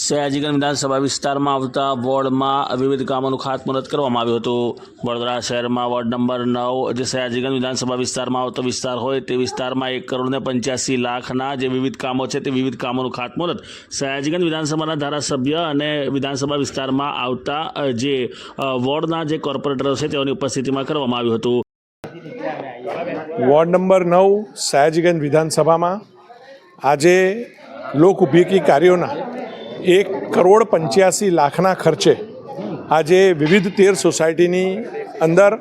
સયાજીગંજ વિધાનસભા વિસ્તારમાં આવતા વોર્ડમાં વિવિધ કામોનું ખાતમુહૂર્ત કરવામાં આવ્યું હતું. વડોદરા શહેરમાં વોર્ડ નંબર નવ જે સયાજીગંજ વિધાનસભા વિસ્તારમાં આવતો વિસ્તાર હોય તે વિસ્તારમાં એક કરોડ ને પંચ્યાસી લાખના જે વિવિધ કામો છે તે વિવિધ કામોનું ખાતમુહૂર્ત સયાજીગંજ વિધાનસભાના ધારાસભ્ય અને વિધાનસભા વિસ્તારમાં આવતા જે વોર્ડના જે કોર્પોરેટરો છે તેઓની ઉપસ્થિતિમાં કરવામાં આવ્યું હતું. વોર્ડ નંબર નવ સયાજીગંજ વિધાનસભામાં આજે લોક ઉપયોગી કાર્યોના એક કરોડ પંચ્યાસી લાખના ખર્ચે આજે વિવિધ તેર સોસાયટીની અંદર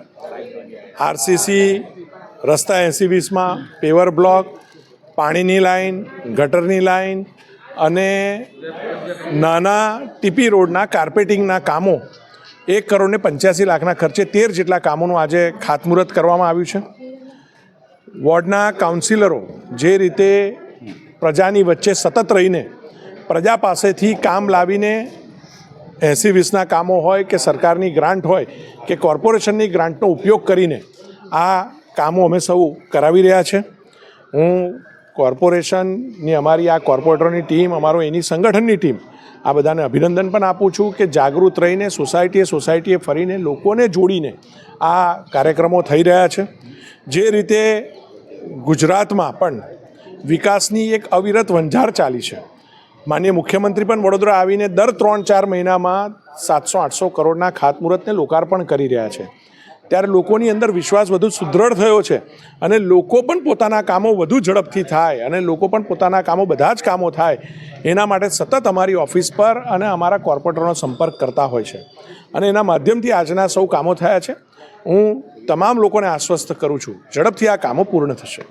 આરસીસી, રસ્તા એંસી વીસમાં, પેવર બ્લોક, પાણીની લાઈન ગટરની લાઈન અને નાના ટીપી રોડના કાર્પેટિંગના કામો એક કરોડ ને પંચ્યાસી લાખના ખર્ચે તેર જેટલા કામોનું આજે ખાતમુહૂર્ત કરવામાં આવ્યું છે. વોર્ડના કાઉન્સિલરો જે રીતે પ્રજાની વચ્ચે સતત રહીને પ્રજા પાસેથી કામ લાવીને એંસી વીસના કામો હોય કે સરકારની ગ્રાન્ટ હોય કે કોર્પોરેશનની ગ્રાન્ટનો ઉપયોગ કરીને આ કામો અમે સૌ કરાવી રહ્યા છે. હું કોર્પોરેશનની અમારી આ કોર્પોરેટરોની ટીમ, અમારો એની સંગઠનની ટીમ, આ બધાને અભિનંદન પણ આપું છું કે જાગૃત રહીને સોસાયટીએ સોસાયટીએ ફરીને લોકોને જોડીને આ કાર્યક્રમો થઈ રહ્યા છે. જે રીતે ગુજરાતમાં પણ વિકાસની એક અવિરત વંજાર ચાલી છે. માનનીય મુખ્યમંત્રી પણ વડોદરા આવીને દર ત્રણ ચાર મહિનામાં સાતસો, આઠસો કરોડના ખાતમુહૂર્તને લોકાર્પણ કરી રહ્યા છે. ત્યારે લોકોની અંદર વિશ્વાસ વધુ સુદૃઢ થયો છે અને લોકો પણ પોતાના કામો વધુ ઝડપથી થાય અને લોકો પણ પોતાના કામો બધા જ કામો થાય એના માટે સતત અમારી ઓફિસ પર અને અમારા કોર્પોરેટરનો સંપર્ક કરતા હોય છે. અને એના માધ્યમથી આજના સૌ કામો થયા છે. હું તમામ લોકોને આશ્વસ્ત કરું છું. ઝડપથી આ કામો પૂર્ણ થશે.